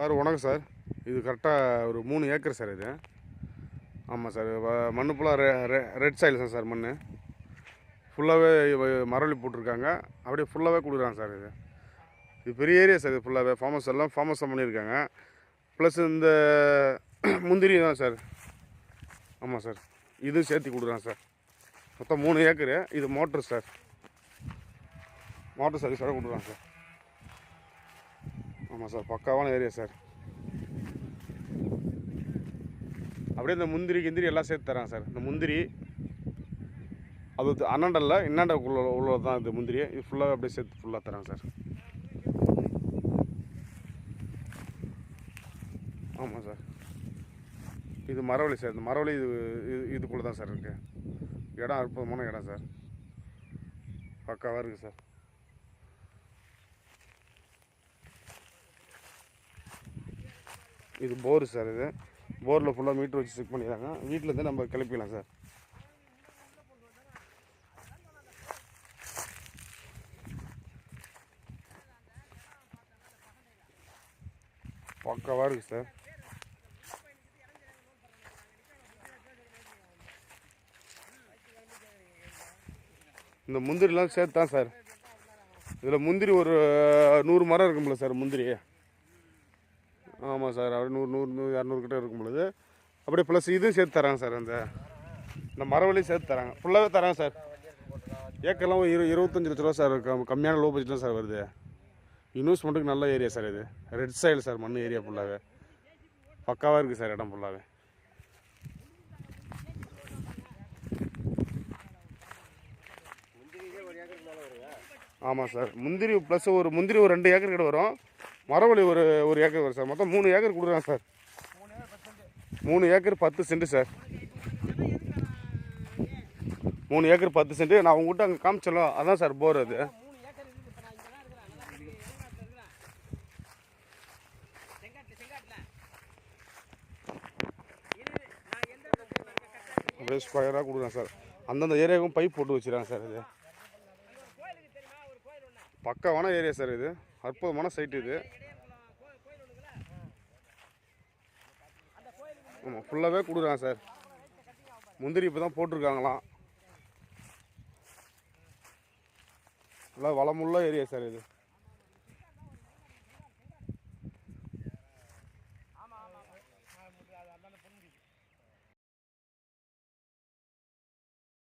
Sir வணக்கம் sir. இது கரெக்டாக ஒரு மூணு ஏக்கர் சார் இது. ஆமாம் சார் மண் மண்ணு ஃபுல்லாக ரெ ரெட் சாயில் தான் சார் மண் ஃபுல்லாகவே மரவள்ளி போட்டிருக்காங்க. அப்படியே ஃபுல்லாகவே கொடுக்குறாங்க சார் இது. இது பெரிய ஏரியா சார் இது ஃபுல்லாகவே ஃபார்மஸ் எல்லாம் ஃபார்மஸ் தான் பண்ணியிருக்காங்க. ப்ளஸ் இந்த முந்திரி தான் சார். ஆமாம் சார் இதுவும் சேர்த்து கொடுக்குறாங்க சார். மொத்தம் மூணு ஏக்கரு. இது மோட்ரு சார். மோட்ரு சர்வீஸோட கொடுக்குறாங்க சார். ஆமாம் சார் பக்காவான ஏரியா சார். அப்படியே இந்த முந்திரி கிந்திரி எல்லாம் சேர்த்து தரேன் சார். இந்த முந்திரி அது து- அண்ணாண்டல்ல இன்னாண்டக்குள்ள உள்ளது தான் இது முந்திரி. இது ஃபுல்லாக அப்படியே சேர்த்து ஃபுல்லாக தரேன் சார். ஆமாம் சார். இது மரவள்ளி சார். இந்த மரவள்ளி இது இது இதுக்குள்ளே தான் சார் இருக்குது இடம் அற்புதமான இடம் சார். பக்காவாக இருக்குது சார். இது போர் சார் இது. போரில் ஃபுல்லாக மீட்டர் வச்சு செக் பண்ணிடுறாங்க. வீட்டிலேருந்து நம்ம கிளப்பிக்கலாம் சார். பக்காவாக இருக்குது சார். இந்த முந்திரிலாம் சேர்த்து தான் சார். இதில் முந்திரி ஒரு நூறு மரம் இருக்கும்ல சார் முந்திரி. ஆமாம் சார் அப்படியே நூறு நூறு நூறு இரநூறுக்கிட்ட இருக்கும் பொழுது அப்படியே ப்ளஸ் இதுவும் சேர்த்து தராங்க சார் அந்த இந்த மரவள்ளியும் சேர்த்து தராங்க. ஃபுல்லாகவே தராங்க சார். ஏக்கர்லாம் இரு இருபத்தஞ்சி லட்ச ரூபா சார் கம் கம்மியான லோ பட்ஜெட் தான் சார் வருது. இன்வெஸ்ட்மெண்ட்டுக்கு நல்ல ஏரியா சார் இது. ரெட் சைடு சார் மண் ஏரியா ஃபுல்லாகவே பக்காவாக இருக்குது சார் இடம் ஃபுல்லாகவே ஆமாம் சார் முந்திரி ப்ளஸ் ஒரு முந்திரி ஒரு ரெண்டு ஏக்கர் கிட்ட வரும். மரவள்ளி ஒரு ஒரு ஏக்கர் வரும் சார். மொத்தம் மூணு ஏக்கர் கொடுக்குறேன் சார். மூணு ஏக்கர் பத்து சென்ட் சார். மூணு ஏக்கர் பத்து சென்ட். நான் உங்ககிட்ட அங்கே காமிச்சல அதான் சார் போர் அது. அப்படியே ஸ்கொயராக கொடுக்குறேன் சார். அந்தந்த ஏரியாவுக்கும் பைப் போட்டு வச்சுருக்காங்க சார் இது. பக்கமான ஏரியா சார் இது. அற்புதமான சைட் இது. ஆமாம் ஃபுல்லாகவே கொடுக்குறாங்க சார். முந்திரி இப்போ தான் போட்டிருக்காங்களாம். நல்லா வளமுள்ள ஏரியா சார் இது.